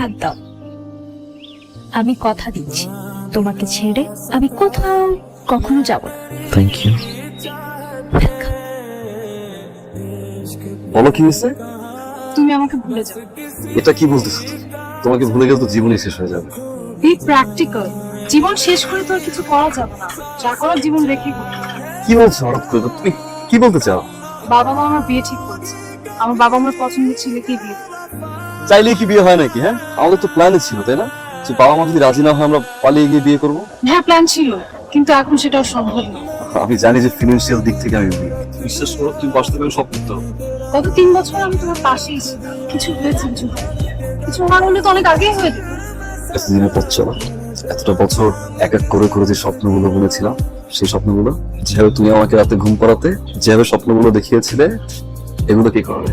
হাত দাও। আমি কথা দিচ্ছি। তোমাকে ছেড়ে আমি কোথাও কখনো যাব না। থ্যাংক ইউ বলো কি হয়েছে? তুমি আমাকে ভুলে যাও। এটা কি বলতেছো? তোমাকে ভুলে গেলে তো জীবনই শেষ হয়ে যাবে। বি প্র্যাকটিক্যাল জীবন শেষ করে তো আর কিছু করা যাবে না। যা করার জীবন রেখে কি বলছো হঠাৎ করে? তুমি কি বলতে চাও? বাবা মা আমার বিয়ে ঠিক করেছে। আমার বাবা আমার পছন্দের ছেলেকেই বিয়ে। চাইলেই কি বিয়ে হয় নাকি হ্যাঁ? আমাদের তো প্ল্যানে ছিল তাই না? যে বাবা মা যদি রাজি না হয় আমরা পালিয়ে গিয়ে বিয়ে করব। হ্যাঁ প্ল্যান ছিল কিন্তু এখন সেটাও সম্ভব না। আমি জানি যে ফিনান্সিয়াল দিক থেকে আমি weak। বিশ্বাস করো তুমি বাস্তবে সব করতে হবে। গত তিন বছর আমি তোমার পাশেই ছিলাম। কিছু হয়েছে কিছু হয়নি। কিছু না হলে তো অনেক আগেই হয়ে যেত। এতদিনের পথ চলা এতটা বছর এক এক করে করে যে স্বপ্নগুলো বলেছিলাম সেই স্বপ্নগুলো যেভাবে তুমি আমাকে রাতে ঘুম পাড়াতে যেভাবে স্বপ্নগুলো দেখিয়েছিলে এগুলো কি করবে?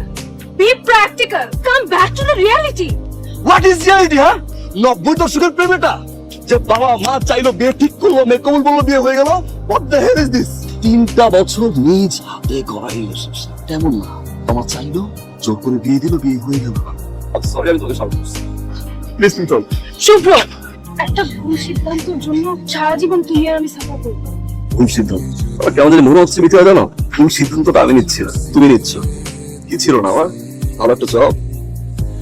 Be practical come back to the reality what is reality হ্যাঁ নব্বই দশকের প্রেম এটা যে বাবা মা চাইলো বিয়ে ঠিক করল মেয়ে কবুল বলল বিয়ে হয়ে গেল। What the hell is this তিনটা বছর নিজ হাতে গড়াই রিলেশনশিপ তেমন না। আমার চাইলো জোর করে বিয়ে দিল বিয়ে হয়ে গেল। সরি আমি তোকে করছি। প্লিজ তুমি চল। শুভ্র একটা ভুল সিদ্ধান্তের জন্য সারা জীবন তুমি আর আমি সাফার করব। ভুল সিদ্ধান্ত। কেমন জানি মনে হচ্ছে মিথ্যা জানো ভুল সিদ্ধান্তটা আমি নিচ্ছি না। তুমি নিচ্ছ। কি ছিল না আমার ভালো একটা জব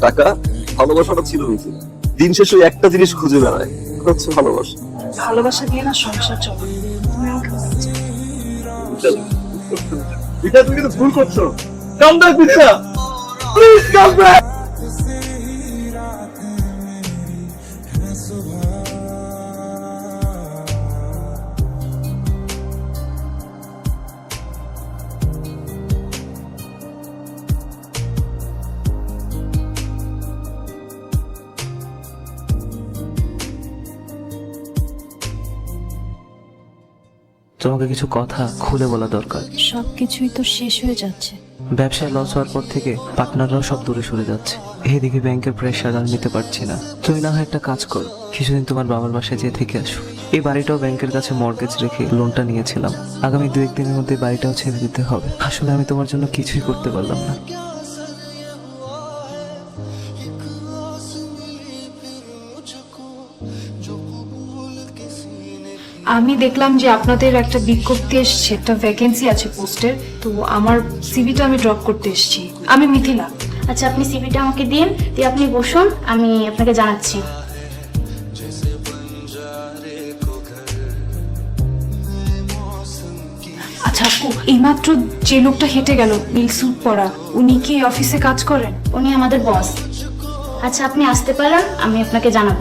টাকা ভালোবাসাটা ছিল নিচে দিন শেষে ওই একটা জিনিস খুঁজে বেড়ায় হচ্ছে ভালোবাসা। ভালোবাসা দিয়ে না সংসার চলে। তুমি আমাকে এটা তুমি কিন্তু ভুল করছ। Come back Bidya please come back তোমাকে কিছু কথা খুলে বলা দরকার। সবকিছুই তো শেষ হয়ে যাচ্ছে। ব্যবসায় লস হওয়ার পর থেকে পার্টনাররাও সব দূরে সরে যাচ্ছে। এইদিকে ব্যাংকের প্রেশার আর নিতে পারছি না। তুমি না হয় একটা কাজ করো কিছুদিন তোমার বাবার বাসায় যেয়ে থেকে আসো। এই বাড়িটাও ব্যাংকের কাছে মর্গেজ রেখে লোনটা নিয়েছিলাম। আগামী দু একদিনের মধ্যে বাড়িটাও ছেড়ে দিতে হবে। আসলে আমি তোমার জন্য কিছুই করতে পারলাম না। আমি দেখলাম যে আপনাদের একটা বিজ্ঞপ্তি এসছে একটা ভ্যাকেন্সি আছে পোস্টের তো আমার সিভিটা আমি ড্রপ করতে এসেছি। আমি মিথিলা। আচ্ছা আপনি সিভিটা আমাকে দিন দিয়ে আপনি বসুন আমি আপনাকে জানাচ্ছি। আচ্ছা আপু এইমাত্র যে লোকটা হেঁটে গেল নীল স্যুট পরা উনি কি অফিসে কাজ করেন? উনি আমাদের বস আচ্ছা আপনি আসতে পারেন আমি আপনাকে জানাব।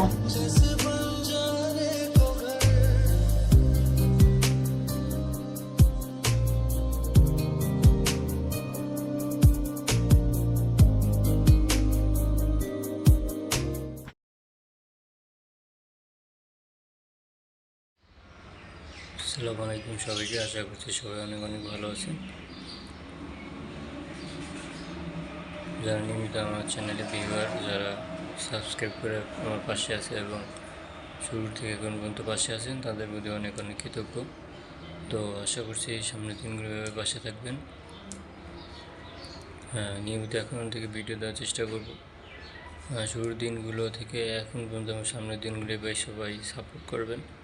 আসসালামু আলাইকুম সবাইকে আশা করছি সবাই অনেক অনেক ভালো আছেন। যারা নিয়মিত আমার চ্যানেলে ভিউয়ার যারা সাবস্ক্রাইব করে আমার পাশে আছে এবং শুরু থেকে এখন পর্যন্ত পাশে আছেন তাদের প্রতি অনেক অনেক কৃতজ্ঞ। তো আশা করছি সামনের দিনগুলো এভাবে পাশে থাকবেন। হ্যাঁ নিয়মিত এখন থেকে ভিডিও দেওয়ার চেষ্টা করব। আহ, শুরুর দিনগুলো থেকে এখন পর্যন্ত আমার সামনের দিনগুলো সবাই সাপোর্ট করবেন। হ্যাঁ,